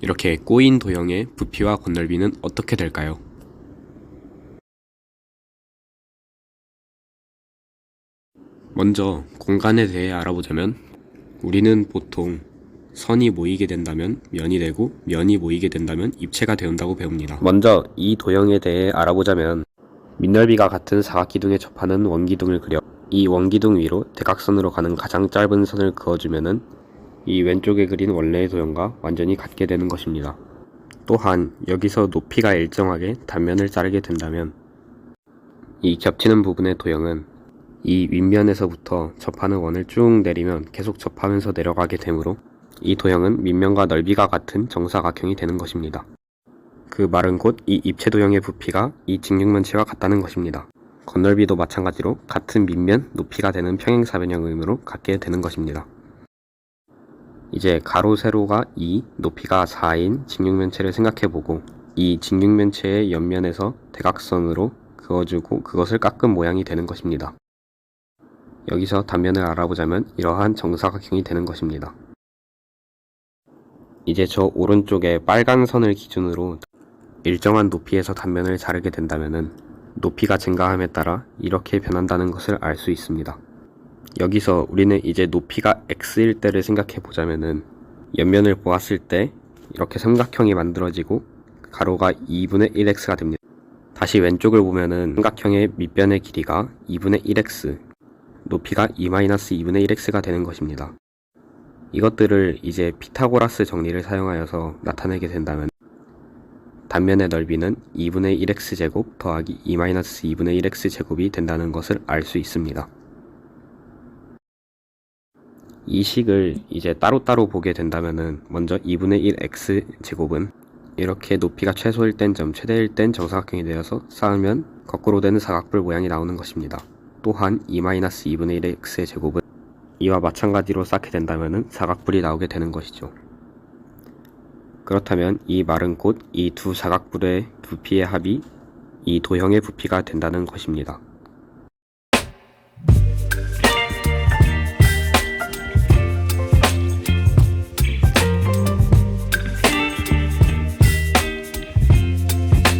이렇게 꼬인 도형의 부피와 건널비는 어떻게 될까요? 먼저 공간에 대해 알아보자면 우리는 보통 선이 모이게 된다면 면이 되고 면이 모이게 된다면 입체가 되온다고 배웁니다. 먼저 이 도형에 대해 알아보자면 민넓이가 같은 사각기둥에 접하는 원기둥을 그려 이 원기둥 위로 대각선으로 가는 가장 짧은 선을 그어주면은 이 왼쪽에 그린 원래의 도형과 완전히 같게 되는 것입니다. 또한 여기서 높이가 일정하게 단면을 자르게 된다면 이 겹치는 부분의 도형은 이 윗면에서부터 접하는 원을 쭉 내리면 계속 접하면서 내려가게 되므로 이 도형은 밑면과 넓이가 같은 정사각형이 되는 것입니다. 그 말은 곧 이 입체 도형의 부피가 이 직육면체와 같다는 것입니다. 건널비도 마찬가지로 같은 밑면, 높이가 되는 평행사변형이므로 같게 되는 것입니다. 이제 가로, 세로가 2, 높이가 4인 직육면체를 생각해보고 이 직육면체의 옆면에서 대각선으로 그어주고 그것을 깎은 모양이 되는 것입니다. 여기서 단면을 알아보자면 이러한 정사각형이 되는 것입니다. 이제 저 오른쪽에 빨간 선을 기준으로 일정한 높이에서 단면을 자르게 된다면은 높이가 증가함에 따라 이렇게 변한다는 것을 알 수 있습니다. 여기서 우리는 이제 높이가 x일 때를 생각해 보자면은 옆면을 보았을 때 이렇게 삼각형이 만들어지고 가로가 2분의 1x가 됩니다. 다시 왼쪽을 보면은 삼각형의 밑변의 길이가 2분의 1x, 높이가 2-2분의 1x가 되는 것입니다. 이것들을 이제 피타고라스 정리를 사용하여서 나타내게 된다면 단면의 넓이는 2분의 1x 제곱 더하기 2-2분의 1x 제곱이 된다는 것을 알 수 있습니다. 이 식을 이제 따로따로 보게 된다면은 먼저 2분의 1x 제곱은 이렇게 높이가 최소일 땐 점, 최대일 땐 정사각형이 되어서 쌓으면 거꾸로 되는 사각불 모양이 나오는 것입니다. 또한 2-2분의 1x의 제곱은 이와 마찬가지로 쌓게 된다면은 사각불이 나오게 되는 것이죠. 그렇다면 이 말은 곧이두 사각불의 부피의 합이 이 도형의 부피가 된다는 것입니다.